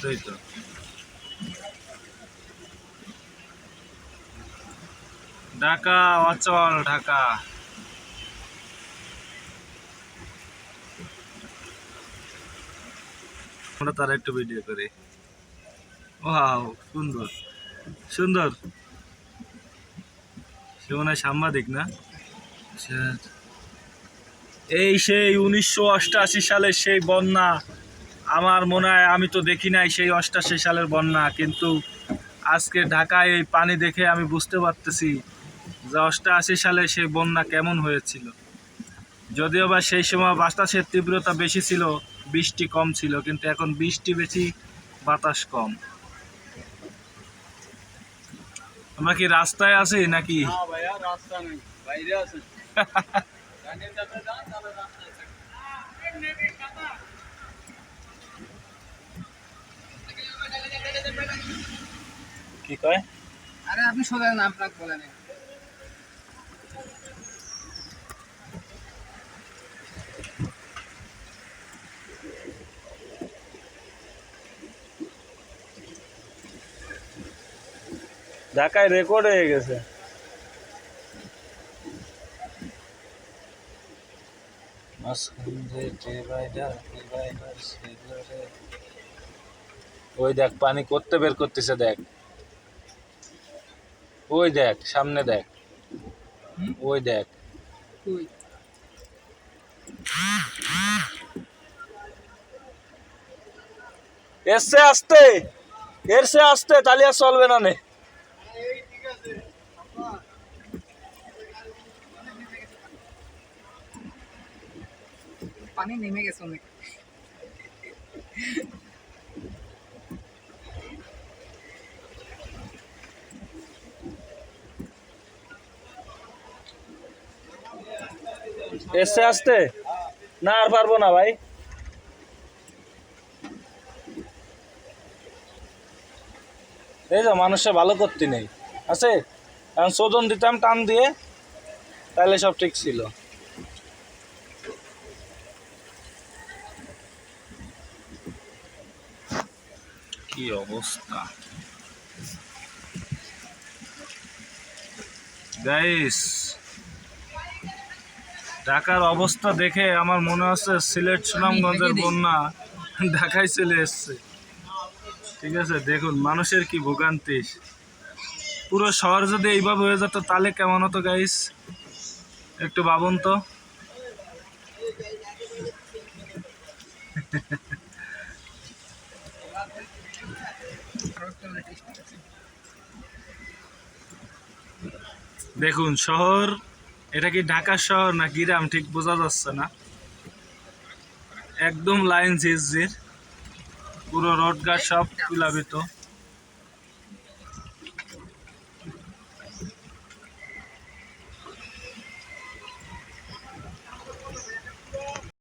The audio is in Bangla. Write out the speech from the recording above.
বুঝতেই তো। ঢাকা, অচল ঢাকা। আমরা তার একটু ভিডিও করি। ওয়াও সুন্দর। সুন্দর। সে মনে হয় সাংবাদিক না? আচ্ছা। এই সেই উনিশশো সালের সেই বন্যা আমার মনে হয় আমি তো দেখি নাই সেই অষ্টাশি সালের বন্যা কিন্তু আজকে ঢাকায় এই পানি দেখে আমি বুঝতে পারতেছি যে অষ্টাশি সালে সেই বন্যা কেমন হয়েছিল। যদিও বা সেই সময় বাতাসের তীব্রতা বেশি ছিল বৃষ্টি কম ছিল কিন্তু এখন বৃষ্টি বেশি বাতাস কম। আমরা কি রাস্তায় আছি নাকি? ভাইয়া রাস্তা নেই বাইরে আছে। কি কয়? আরে আপনি সোজা না আপনাকে বলে ঢাকায় রেকর্ড হয়ে গেছে। ওই দেখ পানি করতে বের করতেছে দেখ। ওই দেখ সামনে দেখ। ওই দেখ। এসছে আসতে এর সে আসতে তাহলে আর চলবে না নে। পানি নেমে গেছে অনেক। এসছে আসতে? না, আর পারব না ভাই। এই তো মানুষে ভালো করতে নেই। আছে? এখন শোধন দিতাম টান দিয়ে তাহলে সব ঠিক ছিল। কি অবস্থা? গাইস ঢাকার অবস্থা দেখে আমার মনে হচ্ছে সিলেট সুনামগঞ্জের বন্যা ঢাকায় চলে এসছে। ঠিক আছে দেখুন মানুষের কি ভোগান্তি। পুরো শহর যদি এইভাবে হয়ে যেত তাহলে কেমন হতো গাইস একটু ভাবুন তো। দেখুন শহর এটা কি ঢাকা শহর না গিরাম? ঠিক বোঝা যাচ্ছে না। একদম লাইন ঝিরঝির। পুরো রোড গার্ড সব প্লাবিত